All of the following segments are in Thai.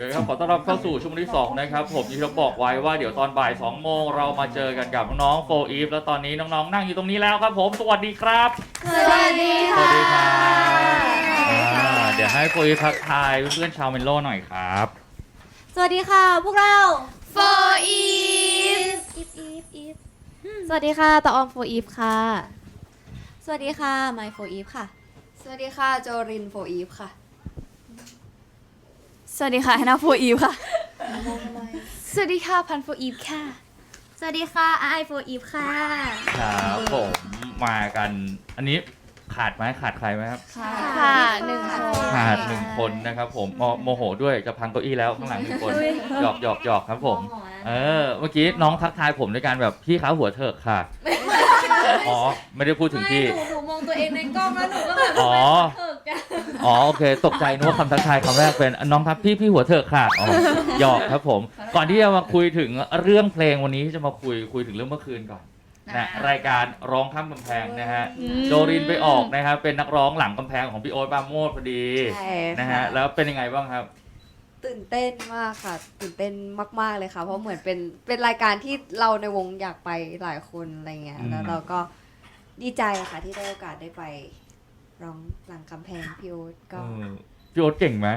เดี๋ยวครับขอต้อนรับเข้าสู่ชั่วโมงที่สองนะครับผมที่เราบอกไว้ว่าเดี๋ยวตอนบ่าย2โมงเรามาเจอกันกับน้องๆโฟอีฟแล้วตอนนี้น้องๆ นั่งอยู่ตรงนี้แล้วครับผมสวัสดีครับ สวัสดีสวัค่ะ สดีครับอ่าเดี๋ยวให้โฟอีฟทักทายเพื่อนๆชาวเมนโลหน่อยครับ สวัสดีค่ะ พวกเราโฟอีฟอีฟอีฟอีฟสวัสดีค่ะตาออมโฟอีฟค่ะ สวัสดีค่ะไมโฟอีฟค่ะ สวัสดีค่ะ โจรินโฟอีฟค่ะ สวัสดีค่ะแฮนาโฟอีฟค่ะ สวัสดีค่ะพันโฟอีฟค่ะ สวัสดีค่ะไอโฟอีฟค่ะ ครับผมมากัน อันนี้ขาดไหมขาดใครไหมครับค่ะหนึ่งคน ขาดหนึ่งคนนะครับ ผมโมโมโหด้วยจะพังเก้าอี้แล้วข้างหลังหนึ่งคนหยอกหยอกหยอกครับผม เออเมื่อกี้น้องทักทายผมด้วยการแบบพี่ขาหัวเถิกค่ะ อ๋อ ไม่ได้พูดถึงพี่ หนูหนูมองตัวเองในกล้องแล้วหนูก็แบบอ๋อเถิกกันอ๋อโอเค ตกใจนึกว่าคำทักทายคำแรกเป็นน้องครับพี่พี่หัวเถิกค่ะอ๋อหยอกครับผม ก่อนที่จะมาคุยถึงเรื่องเพลงวันนี้ที่จะมาคุยคุยถึงเรื่องเมื่อคืนก่อนนะรายการร้องข้ามกำแพงนะฮะโจรินไปออกนะครับเป็นนักร้องหลังกำแพงของพี่โอ๊ตปราโมดพอดีใช่นะค่ะฮะแล้วเป็นยังไงบ้างครับ ตื่นเต้นมากค่ะ ตื่นเต้นมาก ๆเลยค่ะ เพราะเหมือนเป็นเป็นรายการที่เราในวงอยากไปหลายคนอะไรเงี้ย อืม แล้วเราก็ดีใจค่ะที่ได้โอกาสได้ไป ร้องหลังกำแพงพี่โอ๊ตก็ เออพี่โอ๊ตเก่งไหม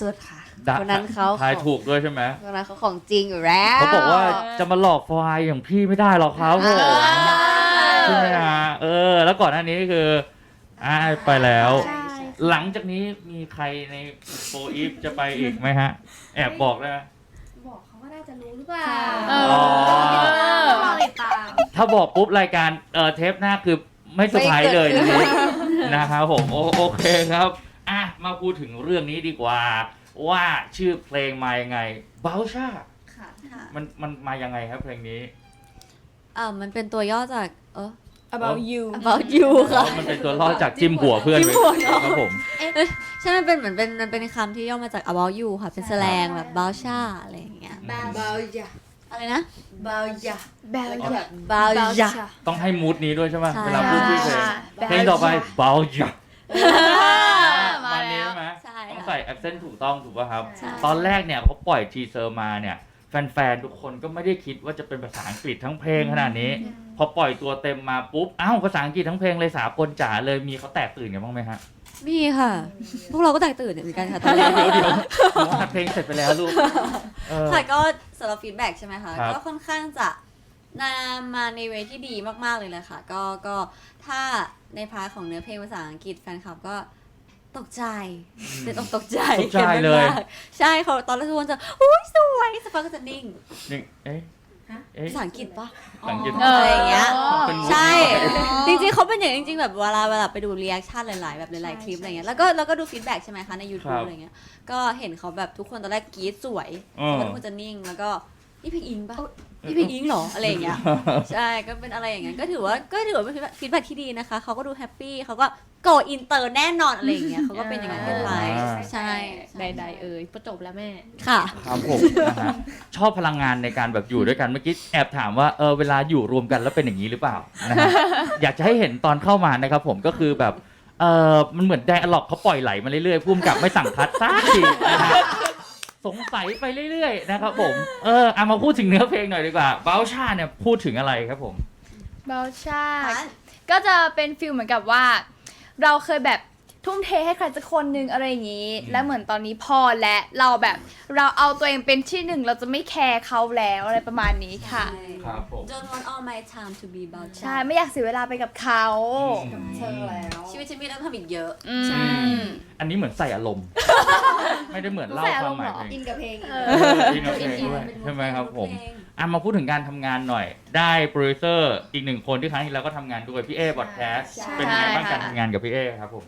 สุดๆค่ะดะคนนั้นเขาทายถูกด้วยใช่ไหมคนนั้นเขาของจริงอยู่แล้วเขาบอกว่าจะมาหลอกไฟล์อย่างพี่ไม่ได้หรอกครับผมใช่ไหมฮะเออ แล้วก่อนหน้านี้คืออ่าไปแล้ว ใช่ หลังจากนี้มีใครในโฟอีฟจะไปอีกไหมฮะ แอบบอกได้ไหมบอกเขาก็น่าจะรู้หรือเปล่าเออ๋อรอติดตาม ถ้าบอกปุ๊บรายการเออเทปหน้าคือไม่เซอร์ไพรส์เลยทีนี้นะครับผมโอโอเคครับอะมาพูดถึงเรื่องนี้ดีกว่า ว่าชื่อเพลงมายังไงบ u ชาค่ะ มันมันมายังไงครับเพลงนี้อ่ามันเป็นตัวย่อจาก เออ about you about you ค่ะอ๋อมันเป็นตัวล่อจากจิ้มหัวเพื่อนไปครับผมใช่มันเป็นเหมือนเป็นมันเป็นคำที่ย่อมาจาก about you ค่ะ เป็นแสลงแบบ about ชาอะไรอย่างเงี้ยเบาอย่าอะไรนะเบาอย่าเบาแล้วก็แบบ about อย่าต้องให้มูดนี้ด้วยใช่ไหมใช่ เวลาพูดชื่อเพลงเพลงต่อไปเบาจ้ะมานี้ใช่ไหมใช่ต้องค่ะ ใส่แอคเซนต์ถูกต้องถูกป่ะครับ ใช่ ตอนแรกเนี่ยเขาปล่อยทีเซอร์มาเนี่ย แฟนๆ ทุกคนก็ไม่ได้คิดว่าจะเป็นภาษาอังกฤษทั้งเพลงขนาดนี้ พอปล่อยตัวเต็มมาปุ๊บอ้าวภาษาอังกฤษทั้งเพลงเลยสากลจ๋าเลยมีเขาแตกตื่นกันบ้างไหมฮะมีค่ะ พวกเราก็แตกตื่นเหมือนกันค่ะตอนแรเดี๋ยวกเดี๋ยวผมอัดเพลงเสร็จไปแล้วลูกเออ ค่ะก็สำหรับฟีดแบ็กใช่ไหมคะ ครับก็ค่อนข้างจะนามาในเวที่ดีมากๆเลยแหละค่ะ ก็ก็ถ้าในพาร์ทของเนื้อเพลงภาษาอังกฤษแฟนคลับก็ตกใจเป็นตกตกใจตกใจเลย กันมากใช่เขาตอนแรกทุกคนจะอุ้ยสวยสักพักก็จะนิ่งนี่เอ๊ะ เอ๊ะ ภาษาอังกฤษปะภาษาอังกฤษอะไรอย่างเงี้ย เป็นมุก ใช่นี้จริงๆเขาเป็นอย่างนี้จริงๆแบบเวลาเวลาไปดูรีแอคชั่นหลายๆแบบหลายๆคลิปอะไรเงี้ยแล้วก็แล้วก็ดูฟีดแบ็กใช่ไหมคะในค YouTube รับอะไรเงี้ยก็เห็นเขาแบบทุกคนตอนแรกกรี๊ดสวยอ๋อแล้วทุกคนจะนิ่งแล้วก็นี่เพลงอิงปะ นี่เพลงอิงเหรออะไรอย่างเงี้ยใช่ก็เป็นอะไรอย่างเงี้ยก็ถือว่าก็ถือว่าเป็นฟีดแบ็กที่ดีนะคะเขาก็ดูแฮปปี้เขาก็โกอินเตอร์แน่นอนอะไรอย่างเงี้ยเขาก็เป็นอย่างนั้นกันไปอ่า ใช่ใดๆเอ่ยประจบแล้วแม่ ค่ะ ครับผมนะฮะชอบพลังงานในการแบบอยู่ด้วยกันเมื่อกี้แอบถามว่าเออเวลาอยู่รวมกันแล้วเป็นอย่างนี้หรือเปล่านะฮะ อยากจะให้เห็นตอนเข้ามานะครับผมก็คือแบบเออมันเหมือนแดร์ล็อกเขาปล่อยไหลมาเรื่อยๆพุ่มกับไม่สั่งคัดสักทีนะฮะ สงสัยไปเรื่อยๆนะครับผมเออเอามาพูดถึงเนื้อเพลงหน่อยดีกว่าเบลชาเนี่ยพูดถึงอะไรครับผม เบลชาก็จะเป็นฟิลเหมือนกับว่า เราเคยแบบทุ่มเทให้ใครสักคนหนึ่งอะไรอย่างนี้อืมแล้วเหมือนตอนนี้พอและเราแบบเราเอาตัวเองเป็นที่หนึ่งเราจะไม่แคร์เขาแล้วอะไรประมาณนี้ค่ะ ครับผม Don't want all my time to be about ใช่ไม่อยากเสียเวลาไปกับเขาเธอแล้ว ชีวิตฉันมีเรื่องทำอีกเยอะ อืมใช่อันนี้เหมือนใส่อารมณ์ ไม่ได้เหมือนเล่าใส่อาครวามมณ์หมายเหรอเพลงอินกับเพลงเออเอออินกับเพลงด้วยใช่ไหมครับผมอะมาพูดถึงการทำงานหน่อย ได้โปรดิวเซอร์อีกหนึ่งคนที่ครั้งที่แล้วก็ทำงานด้วยพี่เอบอดแคสต์ใช่ เป็นยังไงบ้างค่ะการทำงานกับพี่เอครับผม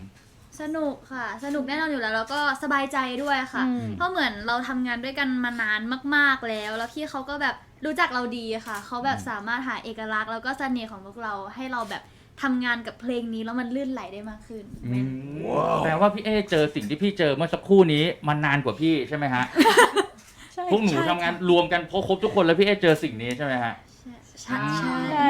สนุกค่ะ สนุกแน่นอนอยู่แล้ว แล้วก็สบายใจด้วยค่ะ อืม เพราะเหมือนเราทำงานด้วยกันมานานมาก ๆแล้ว แล้วพี่เขาก็แบบรู้จักเราดีค่ะ เขาแบบสามารถหาเอกลักษณ์แล้วก็เสน่ห์ของพวกเราให้เราแบบ ทำงานกับเพลงนี้แล้วมันลื่นไหลได้มากขึ้นแปลว่าพี่เอเจอสิ่งที่พี่เจอเมื่อสักครู่นี้มานานกว่าพี่ใช่ไหมฮะพวกหนูทำงานรวมกันครบทุกคนแล้วพี่เอเจอสิ่งนี้ใช่ไหมฮะ ใช่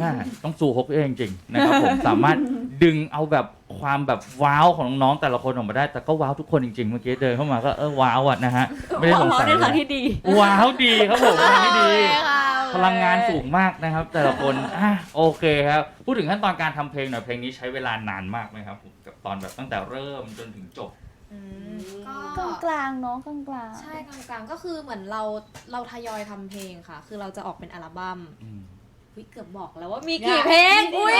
น่าต้องสู้ฮกพี่เอจริงๆนะครับผม สามารถดึงเอาแบบความแบบว้าวของน้องๆแต่ละคนออกมาได้ แต่ก็ว้าวทุกคนจริงๆ เมื่อกี้เดินเข้ามาก็เออว้าวอะนะฮะไม่ได้สงสัยในทางเลยที่ดี ว้าวดีครับผมทางที่ดีโอเคค่ะ พลังงานสูงมากนะครับ แต่ละคนอะโอเคครับ พูดถึงขั้นตอนการทำเพลงหน่อยเพลงนี้ใช้เวลานานมากไหมครับผมกับตอนแบบตั้งแต่เริ่มจนถึงจบก็กลางๆเนาะกลางๆ ใช่กลางๆก็คือเหมือนเราเราทยอยทำเพลงค่ะ คือเราจะออกเป็นอัลบั้มอืมอุ๊ยเกือบบอกแล้วว่ามีกี่เพลงอุ้ย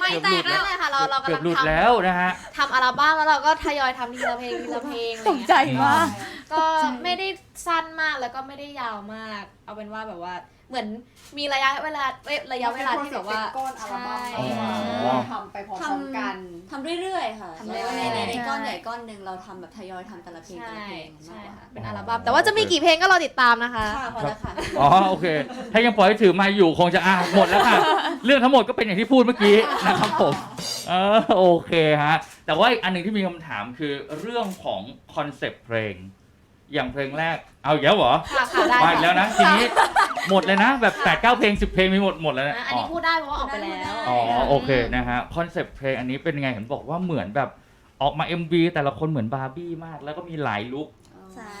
ไม่เกือบแตหลุกดแล้วนั่นแหละค่ะ เราเราเกือบกำลังหลุดทำแล้วนะฮะทำอัลบั้มแล้วเราก็ทยอยทำทีละเพลงทีละเพลงอะไรตอกย่างใจเงี้ยมาก ก็ไม่ได้สั้นมากแล้วก็ไม่ได้ยาวมาก เอาเป็นว่าแบบว่าเหมือนมีระยะเวลาเอ้ยระยะเวลาที่แบบว่าเป็นก้อนอัลบั้มใช่ อ๋อ ทำไปพร้อมๆกัน ทำเรื่อยๆค่ะทำเรื่อยๆ ในในในก้อนใหญ่ก้อนหนึ่งเราทำแบบทยอยทำแต่ละเพลงแต่ใช่ละเพลงใช่มากกว่าค่ะเป็นอัลบั้มแต่ว่าจะมีกี่เพลงก็รอติดตามนะคะ ค่ะพอแล้วค่ะ อ๋อโอเค ถ้ายังปล่อยให้ถือไมาอยู่คงจะอะหมดแล้วค่ะ เรื่องทั้งหมดก็เป็นอย่างที่พูดเมื่อกี้นะครับผมเออโอเคฮะ แต่ว่าอีกอันหนึ่งที่มีคำถามคือเรื่องของคอนเซปต์เพลง อย่างเพลงแรกเอาอีกแล้วเหรอค่ะค่ะได้มาอีกแล้วนะทีนี้หมดเลยนะ แบบ8ปดเก้าเพลง 10 เพลงมีหมดหมดแล้วนะนะอันนี้พูดได้เพราะว่าออกไปแล้วอ๋อโอเคนะฮะคอนเซปต์เพลงอันนี้เป็นยังไงเห็นบอกว่าเหมือนแบบออกมา MV แต่ละคนเหมือนบาร์บี้มาก แล้วก็มีหลายลุคใช่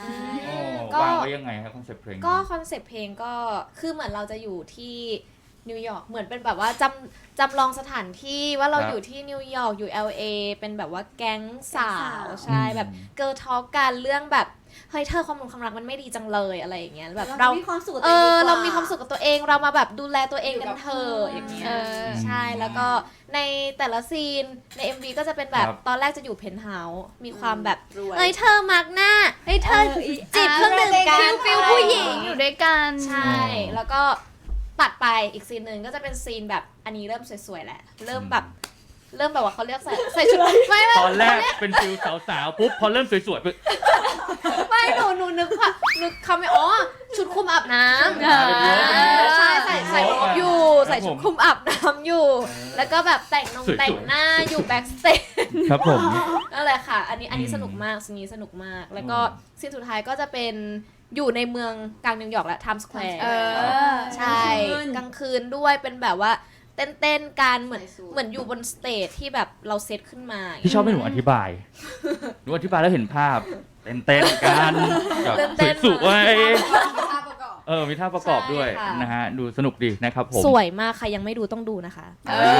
อ๋อก็วางไว้ยังไงครับคอนเซปต์เพลงก็คอนเซปต์เพลงก็คือเหมือนเราจะอยู่ที่ นิวยอร์กเหมือนเป็นแบบว่าจำจำลองสถานที่ว่าเราอยู่ที่นิวยอร์กอยู่ LA เป็นแบบว่าแก๊งสาวใช่แบบเกิร์ลทอลกันเรื่องแบบเฮ้ยเธอความรักความรักมันไม่ดีจังเลยอะไรอย่างเงี้ยแบบเราเรามีความสุขกับเอตัวงอดีกเรามีความสุขกับตัวเองเรามาแบบดูแลตัวเองกันเถอะอย่างเงี้ยเออใช่แล้วก็ในแต่ละซีนใน MV ก็จะเป็นแบบครับ ตอนแรกจะอยู่เพนท์เฮาส์มีความแบบรวย เอ้ยเธอมักหน้าเอ้ยเธอจีบเครื่องดื่มกันฟิลฟิลผู้หญิงอยู่ด้วยกัน ใช่ แล้วก็ ตัดไปอีกซีนหนึ่งก็จะเป็นซีนแบบอันนี้เริ่มสวยๆแหละ เริ่มแบบ เริ่มแบบว่าเขาเรียกใส่ใส่ชุดไม่ไม่ตอนแรกเป็นฟิลสาวๆปุ๊บพอเริ่มสวยๆปุ๊บไม่หนูหนูนึกว่านึกคำไม่อ๋อชุดคลุมอาบน้ำอ่าใช่ใส่ใส่โอ้อยู่ครับใส่ชุดคลุมอาบน้ำอยู่ แล้วก็แบบแต่งนงสวยๆแต่งหน้าอยู่แบ็กสเตจครับผมนั่นแหละค่ะ อันนี้อันนี้อืมสนุกมากซีนนี้สนุกมาก แล้วก็อืมซีนสุดท้ายก็จะเป็น อยู่ในเมืองกลางนิวยอร์กและไทม์สแควร์เออ ใช่กลางคืนด้วยเป็นแบบว่าเต้นเต้นๆกันเหมือนใส่สูทเหมือนอยู่บนสเตจที่แบบเราเซตขึ้นมาพี่ชอบให้หนูอธิบายหนูอธิบายแล้วเห็นภาพเต้นๆกันแบบสวยๆเออมีท่าประกอบด้วยนะฮะดูสนุกดีนะครับผม สวยมากใครยังไม่ดูต้องดูนะคะอ่า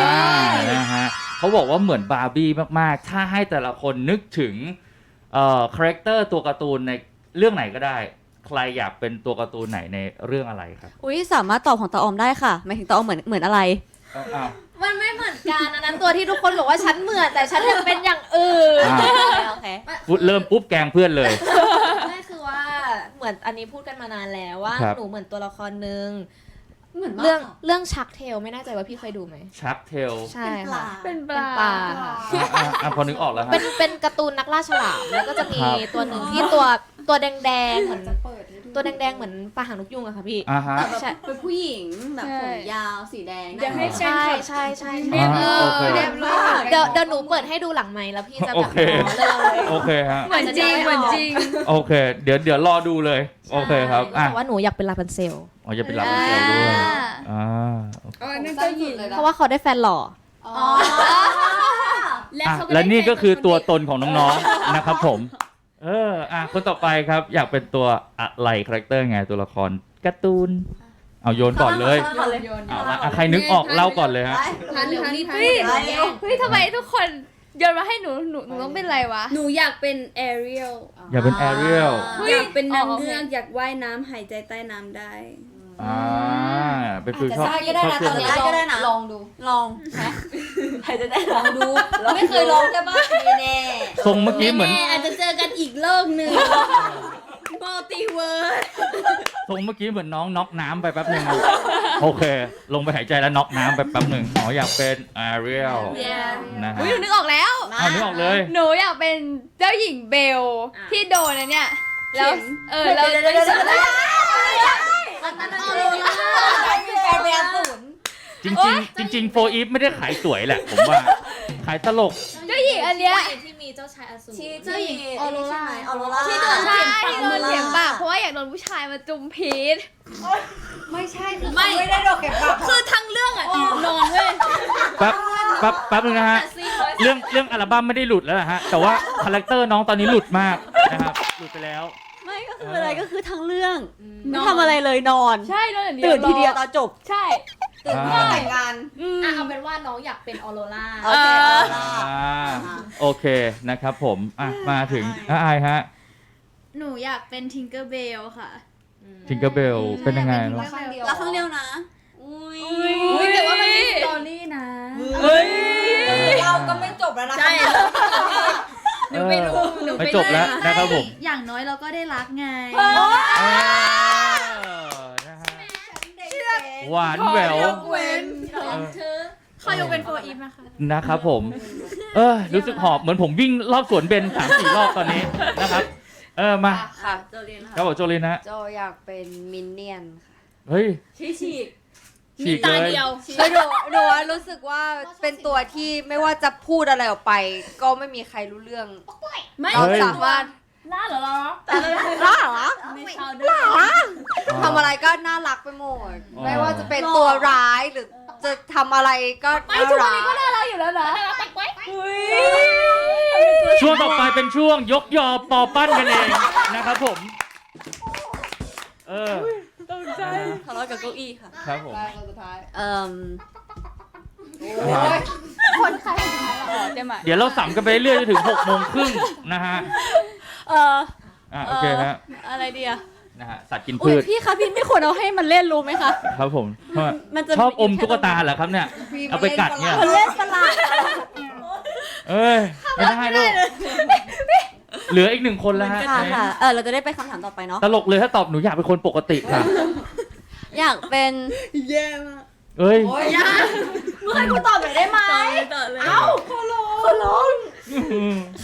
นะฮะเขาบอกว่าเหมือนบาร์บี้มากๆ ถ้าให้แต่ละคนนึกถึงเอ่อคาแรคเตอร์ตัวการ์ตูนในเรื่องไหนก็ได้ ใครอยากเป็นตัวการ์ตูนไหนในเรื่องอะไรครับอุ้ยสามารถตอบของตาออมได้ค่ะหมายถึงตาออมเหมือนเหมือนอะไรเอาเอามันไม่เหมือนกันอันนั้นตัวที่ทุกคนบอกว่าฉันเหมือนแต่ฉันยังเป็นอย่างอื่นอ่า โอเค พูดเริ่มปุ๊บแกล้งเพื่อนเลย ไม่คือว่าเหมือนอันนี้พูดกันมานานแล้วว่าครับ หนูเหมือนตัวละครหนึ่งเหมือนมากเรื่องค่ะเรื่องชักเทลไม่แน่ใจว่าพี่เคยดูไหมชักเทลใช่ค่ะ เป็นปเป็นลาปลาค่ะอะอะอะพอนึกออกแล้วครัเป็บนเป็นการ์ตูนนักล่าฉลามแล้วก็จะมีครับ ตัวหนึ่งที่ตัวตัวแดงๆเหมือนจะเปิดให้ดู ตัวแดงๆ เหมือนปลาหางนกยุงอะค่ะพี่ อ่าฮะ แต่แบบใช่ เป็นผู้หญิงแบบผมยาวสีแดงอยากให้ใช่ใช่ใช่อ่าใช่โอเค เรียบร้อย เดี๋ยวเดี๋ยวหนูเปิดให้ดูหลังไมค์แล้วพี่จะโอแบบเค อ๋อเลย โอเคฮะ เหมือนจริงเหมือนจริง โอเค เดี๋ยวเดี๋ยวรอดูเลย โอเคครับอะแต่ว่าหนูอยากเป็นลาพันเซล อ๋อจะเป็นรับเซลด้วยอ่าโอเค อ๋อนั่นก็หญิงเลยเพนะราะว่าเขาได้แฟนหล่อ อ๋อ และอะเขาก็และได้นี่ก็คือแฟตัวคตนของน้องๆ นะครับผม เออ อะคนต่อไปครับ อยากเป็นตัวอะไรคาแรคเตอร์ไงตัวละครการ์ตูน เอาโยนก่อนเลยโยนเอาละอะใครนึกออกเล่าก่อนเลยฮะทันทันทันเฮ้ยเฮ้ยทำไมทุกคนโยนมาให้หนูหนูหนูต้องเป็นอะไรวะ หนูอยากเป็นแอเรียลอย่าเป็นแอเรียลอยากเป็นนางอ๋อโอเคเงือกอยากว่ายน้ำหายใจใต้น้ำได้อ่า เป็นฟิลชอบได้ก็ได้ชอบนะเพื่ตออนนนี้ได้ก็ได้นะลองดูลองนะใครจะได้ลองดูไม่เคยลองใช่ปะไม่แน่ทรงเมื่อกี้เหมือนแม่อาจจะเจอกันอีกโลกหนึ่งมัลติเวิร์สทรงเมื่อกี้เหมือนน้องน็อกน้ำไปแป๊บหนึ่งโอเค ลงไปหายใจแล้วน็อกน้ำไปแป๊บหนึ่งอ๋ออยากเป็นแอเรียลนะฮะอุ้ยหนูนึกออกแล้ว เอานึกออกเลย หนูอยากเป็นเจ้าหญิงเบลที่โดนนะเนี่ยแล้วเออแล้ว เดี๋ยวเดี๋ย วเดี๋ยวเดี๋ยวมันนั่นเอาเลยนะมีแฟนเป็นอสูรจริงๆจริงๆโฟอีฟไม่ได้ขายสวยแหละ ผมว่า ขายตลก เจ้าหญิงอันเนี้ยที่มีเจ้าชายอสูรที่เจ้าหญิงออโรราออโรราใช่ที่โดนเข็มปากเพราะว่าอยากโดนผู้ชายมาจุมพีชไม่ใช่คือไม่เขาไม่ได้โดนเก็บปากคือทั้งเรื่องอะอิงนอนเว้ยแป๊บแป๊บแป๊บนึงนะฮะ เรื่องเรื่องอัลบั้มไม่ได้หลุดแล้วนะฮะ แต่ว่าคาแรคเตอร์น้องตอนนี้หลุดมากนะครับ หลุดไปแล้วไม่ ก็คืออะไรก็คือทั้งเรื่องนไม่อนทำอะไรเลยนอน ใช่นอนอย่างเดียวตื่นทีเดียวรตออนจบ ใช่ ตื่นเพื่อแต่งงานอะเอาเป็นว่าน้องอยากเป็นออโรราโอเคเออเอาล่ะอ่าโอเคนะครับผมอะมาถึงอะอายฮะ หนูอยากเป็นทิงเกอร์เบลค่ะทิงเกอร์เบลเป็นยังไงใช่เนอยาอะกเป็น Tinkerbell รักครั้งเดียวนะอุ้ยอุ้ยแต่ว่ามันมีสตอรี่นะเฮ้ยเราก็ไม่จบแล้วนะใช่ หนูไม่รู้หนูไม่ไม่จบแล้วนะครับผมอย่างน้อยเราก็ได้รักไง เออนะฮะหวานแหววเว้นเออขอยกเป็นโฟอีฟนะคะ นะครับผม เออ รู้สึกหอบเหมือนผมวิ่งรอบสวนเบนสามสี่รอบตอนนี้นะครับ เออมาค่ะเจอเรียนครัค่ะบผมโจลินนะ โจอยากเป็นมินเนี่ยนค่ะ เฮ้ยชี้ฉีก ฉีกตาเลย เดียวคือหนูหนูว่ารู้สึกว่าเป็นตัวที่ไม่ว่าจะพูดอะไรออกไป ก็ไม่มีใครรู้เรื่องไม่เราเฮ้ยสามารถล่าเหรอเหรอล่าเหรอไม่ชาวด้วยทำอะไรก็น่ารักไปหมด อ๋อ ไม่ว่าจะเป็นตัวร้ายหรือจะทำอะไรก็น่ารักเราอยู่แล้วนะช่วงต่อไปเป็นช่วงยกยอปอปั้นกันเองนะครับผม เออ ตกใจทะเลาะกับเก้าอี้ค่ะ ครับผมเอ่มคนใครคนสุดท้ายเราเต็มอะเดี๋ยวเราสัมกันไปเรื่อยจนถึงหกโมงครึ่งนะฮะเอออะโอเคฮะอะไรดีอะนะฮะสัตว์กินอุ้พืยชพี่คะพี่ไม่ควรเอาให้มันเล่นรู้ไหมคะ ครับผมมันจะชอบอมตุ๊กตาเหรอครับเนี่ยเอาไปกัดเนี่ย มันเล่นประหลาดเอ้ยไม่ได้ลูก เหลืออีกหนึ่งคนแล้วฮะค่ะค่ะเออเราจะได้ไปคำถามต่อไปเนาะตลกเลยถ้าตอบหนูอยากเป็นคนปกติค่ะอยากเป็นแย่มากเอ้ย มึงให้กูตอบหน่อยได้ไหมต่อเลยเอ้าขอร้องขอร้อง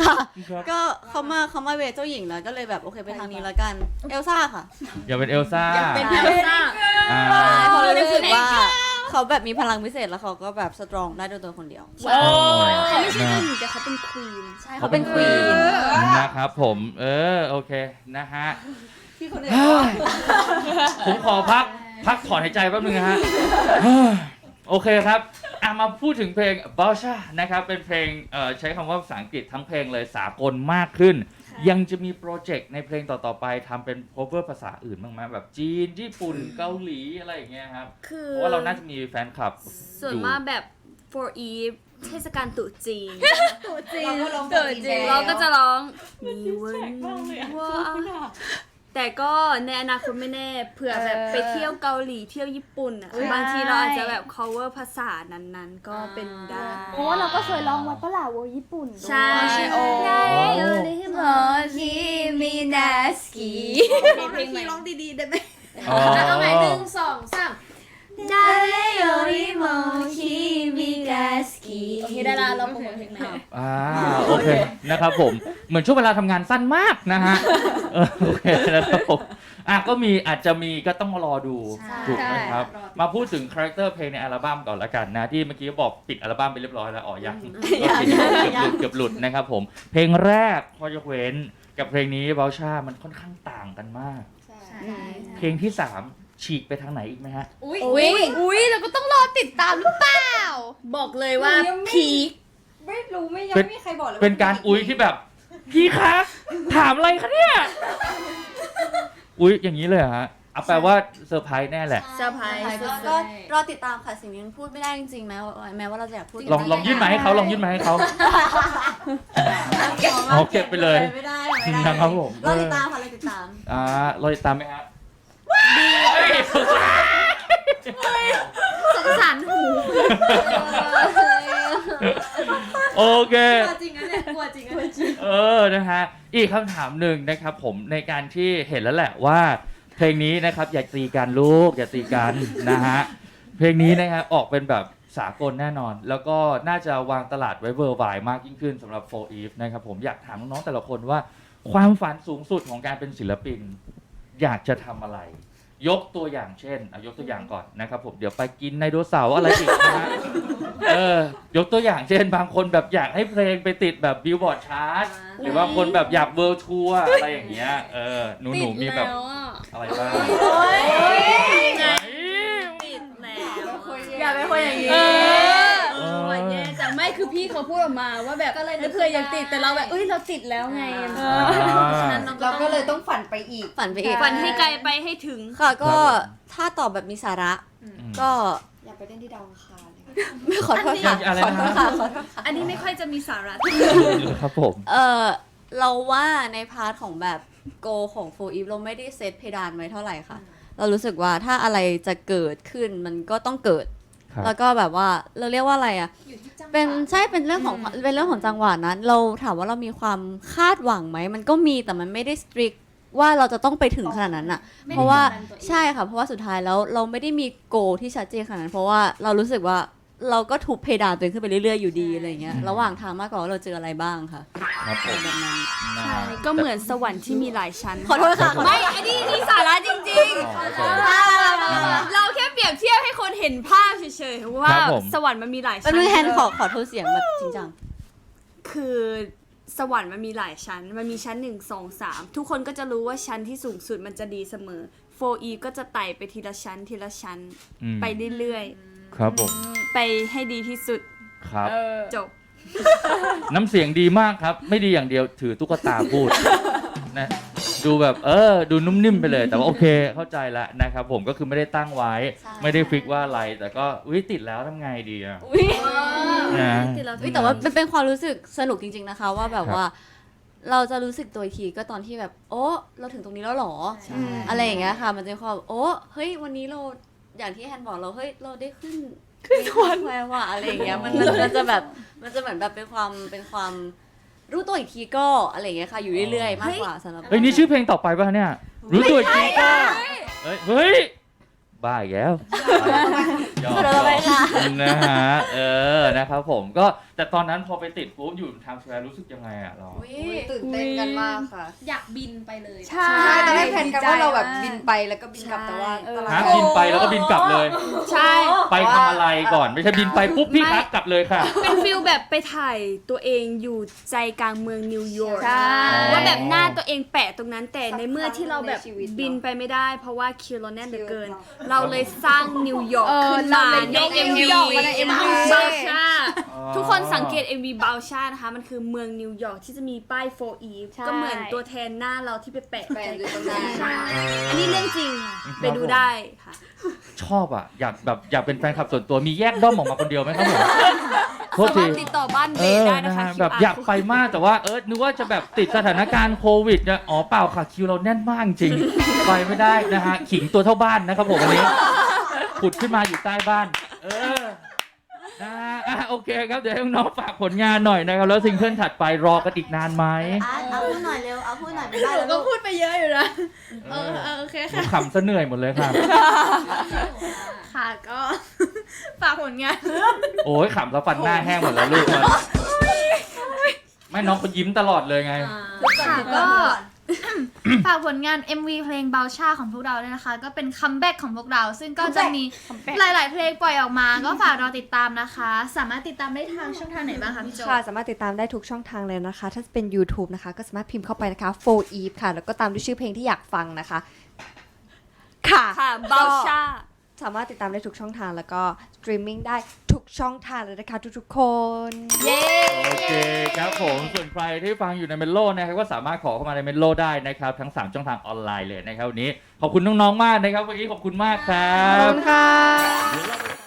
ค่ะ ครับ ก็เขามาเขามาเวทเจ้าหญิงแล้วก็เลยแบบโอเคไปทางนี้แล้วกันเอลซ่าค่ะอย่าเป็นเอลซ่าเป็น เอลซ่า อ่าเพราะเรารู้สึกว่า เขาแบบมีพลังพิเศษแล้วเขาก็แบบสตรองได้ด้วยตัวคนเดียวเขาไม่ใช่เจ้าหญิงแต่เขาเป็นควีนใช่เขาเป็นควีนนะครับผม เออโอเคนะฮะพี่คนอื่นเฮ้ยผมขอพักพักถอนหายใจแป๊บนึงนะฮะเฮ้ยโอเคครับอะมาพูดถึงเพลง b a l s h a นะครับ เป็นเพลงเอ่อใช้คำว่าภาษาอังกฤษทั้งเพลงเลยสากลมากขึ้น ยังจะมีโปรเจกต์ในเพลงต่อๆไปทำเป็น cover ภาษาอื่นบ้างไหมแบบจีน ญี่ปุ่น เกาหลีอะไรอย่างเงี้ยครับ คือ เพราะว่าเราน่าจะมีแฟนคลับส่วนมากแบบ for eve เทศกาลตรุษจีนเราก็ลงเกิดจริง เราก็จะร้องมีวันว่า แต่ก็ในอนาคตไม่แน่เผื่อแบบไปเที่ยวเกาหลีเที่ยวญี่ปุ่นอะอุ๊ยบางทีเราอาจจะแบบ cover ภาษานั้นๆ ก็เป็นได้เพราะว่าเราก็เคยร้องวัดประหลาดโวญี่ปุ่นด้วยใช่โอ้โอริโมคิมินาสกิเพลงร้องดีๆได้ไหมอ๋อเอาใหม่หนึ่งสองสาม ได้โอริโมคิมินาสกิโอเคได้ละเราโปรโมทเพลงใหม่อ่าโอเคนะครับผมเหมือนช่วงเวลาทำงานสั้นมากนะฮะเออโอเคนะครับผมอะก็มีอาจจะมีก็ต้องรอดูใช่ถูกไหมครับ มาพูดถึงคาแรคเตอร์เพลงในอัลบั้มก่อนละกันนะ ที่เมื่อกี้บอกปิดอัลบั้มไปเรียบร้อยแล้วอ๋อยังก็ปิดเกือบหลุดเกือบหลุดนะครับผม เพลงแรกพอยกเว้นกับเพลงนี้เบลชามันค่อนข้างต่างกันมากเพลงที่สาม ฉีกไปทางไหนอีกไหมฮะ อุ้ยอุ้ยอุ้ยเราก็ต้องรอติดตามหรือเปล่า บอกเลยว่าพีคไม่รู้ไม่ยังเป็นไม่มีใครบอกเลยเป็นการอุ้ยที่แบบ พี่คะถามอะไรคะเนี่ย อุ้ยอย่างนี้เลยเหรอฮะเอาแปลว่าเซอร์ไพรส์แน่แหละ เซอร์ไพรส์ก็ก็รอติดตามค่ะสิ่งนี้มันพูดไม่ได้จริงๆแม้ว่าแม้ว่าเราจะอยากพูดลองลองยื่นมาให้เขาลองยื่นมาให้เขาเอาเก็บไปเลยไม่ได้ไม่ได้นะครับผมรอติดตามค่ะรอติดตามอ่าเราติดตามไหมฮะ สงสารหูโอเค กลัวจริงนะเนี่ยกลัวจริงนะเนี่ยเออ นะฮะ อีกคำถามหนึ่งนะครับผมในการที่เห็นแล้วแหละว่า เพลงนี้นะครับ อย่าตีกันลูก อย่าตีกัน นะฮะ เพลงนี้นะครับออกเป็นแบบสากลแน่นอน แล้วก็น่าจะวางตลาดไว้เวอร์ไวมากยิ่งขึ้นสำหรับ 4 Eve นะครับผมอยากถามน้องๆแต่ละคนว่า ความฝันสูงสุดของการเป็นศิลปิน อยากจะทำอะไร ยกตัวอย่างเช่นเอายกตัวอย่างก่อนนะครับผมเดี๋ยวไปกินไดโนเสาร์อะไรอีกนะฮะเออยกตัวอย่างเช่น บางคนแบบอยากให้เพลงไปติดแบบบิลบอร์ดชาร์ตหรือว่าคนแบบอยากเวิร์ทัวร์อะไรอย่างเงี้ยเออหนูหนูมีแบบอะไรบ้างติ พี่เขาพูดออกมาว่าแบบก็เลยเพื่อนยังติดแต่เราแบบเอ้ยเราติดแล้วไงอ่าฉะนั้นเราเราก็เลยต้องฝันไปอีก ฝันไปอีกฝันให้ไกลไปให้ถึง ค่ะก็ครับผมถ้าตอบแบบมีสาระอืมก็ อยากไปเล่นที่ดาวอังคารเลยไม่ขอโทษค่ะอะไรขอนะโทษค่ะขอโทษค่ะอันนี้ไม่ค่อยจะมีสาระ ครับผม เออเราว่าในพาร์ทของแบบโกของโฟอีฟเราไม่ได้เซตเพดานไว้เท่าไหร่ค่ะ เรารู้สึกว่าถ้าอะไรจะเกิดขึ้นมันก็ต้องเกิด ครับ แล้วก็แบบว่าเราเรียกว่าอะไรอะ เป็นใช่เป็นเรื่องของเป็นเรื่องของจังหวะนั้น เราถามว่าเรามีความคาดหวังไหมมันก็มีแต่มันไม่ได้สตริกว่าเราจะต้องไปถึงขนาดนั้นอะเพราะว่าใช่ค่ะเพราะว่าสุดท้ายแล้วเราไม่ได้มีโกที่ชัดเจนขนาดนั้นเพราะว่าเรารู้สึกว่า เราก็ทุบเพดานตัวเองขึ้นไปเรื่อยๆอยู่ดีอะไรเงี้ยอืมระหว่างทางมากกว่าว่าเราเจออะไรบ้างค่ะครับผมแบบนั้น นะฮะ ก็เหมือนสวรรค์ที่มีหลายชั้น ขอโทษค่ะขอโทษ ไม่อันนี้มีสาระจริงอ๋อโอเคๆ เราแค่เปรียบเทียบให้คนเห็นภาพเฉยๆ ว่าครับผม สวรรค์มันมีหลายเป็นชั้นมือแฮนขอขอโทษเสียงแบบจริงจัง คือสวรรค์มันมีหลายชั้น มันมีชั้นหนึ่งสองสามทุกคนก็จะรู้ว่าชั้นที่สูงสุดมันจะดีเสมอ 4E ก็จะไต่ไปทีละชั้นทีละชั้น อืม ไปเรื่อย ครับผมๆไปให้ดีที่สุดครับ จบ น้ำเสียงดีมากครับ ไม่ดีอย่างเดียวถือตุ๊กตาพูด นะดูแบบเออ ดูนุ่มนิ่มไปเลย แต่ว่าโอเคเข้าใจแล้วนะครับผมก็คือไม่ได้ตั้งไว้ใช่ไม่ได้ฟิกว่าอะไร แต่ก็อุ้ยติดแล้วทำไงดีอะอุ้ยนะเฮ้ยแต่ว่ามันเป็นความรู้สึกสนุกจริง ๆนะคะ ว่าแบบครับว่า เราจะรู้สึกตัวอีกทีก็ตอนที่แบบ โอ้เราถึงตรงนี้แล้วเหรอ อะไรอย่างเงี้ยค่ะ มันจะมีความโอ้เฮ้ยวันนี้เรา อย่างที่แฮนบอกเราเฮ้ยเราได้ขึ้นขึ้นสวรรค์ว่ะอะไรอย่างเงี้ยมันมันมันจะแบบมันจะเหมือนแบบเป็นความเป็นความรู้ตัวอีกทีก็อะไรอย่างเงี้ยค่ะอยู่เรื่อยๆมากกว่าสำหรับเฮ้ยนี่ชื่อเพลงต่อไปป่ะเนี่ยรู้ตัวอีกทีก็เฮ้ยเฮ้ยบ้าอีกแล้ว ยอมสำหรับไปค่ะ นะฮะเออนะครับผมก็ แต่ตอนนั้นพอไปติดปุ๊บอยู่ทางสแควร์รู้สึกยังไงอะเรา อุ๊ยตื่นเต้นกันมากค่ะอยากบินไปเลยใช่ ใช่ตอนแรกแพลนกันว่าเราแบบบินไปแล้วก็บินกลับแต่ว่าตลาฮะดบินไปแล้วก็บินกลับเลย ใช่ ไปทำอะไรก่อน ไม่ใช่บินไปปุ๊บพี่ครับกลับเลยค่ะ เป็นฟิลแบบไปถ่ายตัวเองอยู่ใจกลางเมืองนิวยอร์กใช่ ว่าแบบหน้าตัวเองแปะตรงนั้นแต่ในเมื่อที่เราแบบในชีวิตเนอะบินไปไม่ได้ เพราะว่าคิวเราแน่นเหลือเกิน เราเลยสร้างนิวยอร์กเออขึ้นเรามาเลยในยก MV นิวยอร์กมาใน MV บาชาทุกคนสังเกต MV บาชานะคะ มันคือเมืองนิวยอร์กที่จะมีป้าย for Eve ใช่ ก็เหมือนตัวแทนหน้าเราที่ไปแปะแปะอยู่ตรงนั้นใช่อันนี้เรื่องจริงค่ะไปดูได้ค่ะ ชอบอะ อยากแบบอยากเป็นแฟนคลับส่วนตัวมีแยกด้อมออกมาคนเดียวไหมครับผมโทษสาทีมารถติดต่อบ้านเอเบอได้นะนะคะ ฮะแบบ QR อยากไปมากแต่ว่าเออนึกว่าจะแบบติดสถานการณ์โควิดนะอ๋อเปล่าค่ะคิวเราแน่นมากจริง ไปไม่ได้นะฮะ ขิงตัวเท่าบ้านนะครับผมวันนี้ขุดขึ้นมาอยู่ใต้บ้าน เออนะฮะอะ โอเคครับเดี๋ยวให้น้องๆฝากผลงานหน่อยนะครับแล้วซิงเกิลถัดไปรอกันอีกนานไหมอะเอาพูดหน่อยเร็ว เอาพูดหน่อยไม่หได้นูแล้วก็ลูกพูดไปเยอะอยู่นะเออเออโอเคหนูขำซะเหนื่อยหมดเลยค่ะค่ะก็ ฝากผลงาน โอ้ยขำแล้วฟันหน้าแห้งหมดแล้วลูกมันไม่น้องเขายิ้มตลอดเลยไง ค่ะก็ ฝากผลงาน MV เพลงเบาชาของพวกเราด้วยนะคะ ก็เป็นคัมแบ็กของพวกเรา ซึ่งก็จะมีหลาย ๆ เพลงปล่อยออกมา ก็ฝากรอติดตามนะคะ สามารถติดตามได้ทางช่องทางไหนบ้างคะพี่โจค่ะ สามารถติดตามได้ทุกช่องทางเลยนะคะ ถ้าเป็น YouTube นะคะ ก็สามารถพิมพ์เข้าไปนะคะ for eve ค่ะ แล้วก็ตามด้วยชื่อเพลงที่อยากฟังนะคะ ค่ะ ค่ะบาชาสามารถติดตามได้ทุกช่องทางแล้วก็สตรีมมิ่งได้ทุก ช่องทางเลยนะคะทุกๆคน เย้ โอเคครับผมส่วนใครที่ฟังอยู่ในเมโลนะครับก็สามารถขอเข้ามาในเมโลได้นะครับ ทั้ง 3 ช่องทางออนไลน์เลยนะครับวันนี้ ขอบคุณน้องๆมากนะครับวันนี้ขอบคุณมากครัขอบบ คุณค่ะ เดี๋ยวเราไป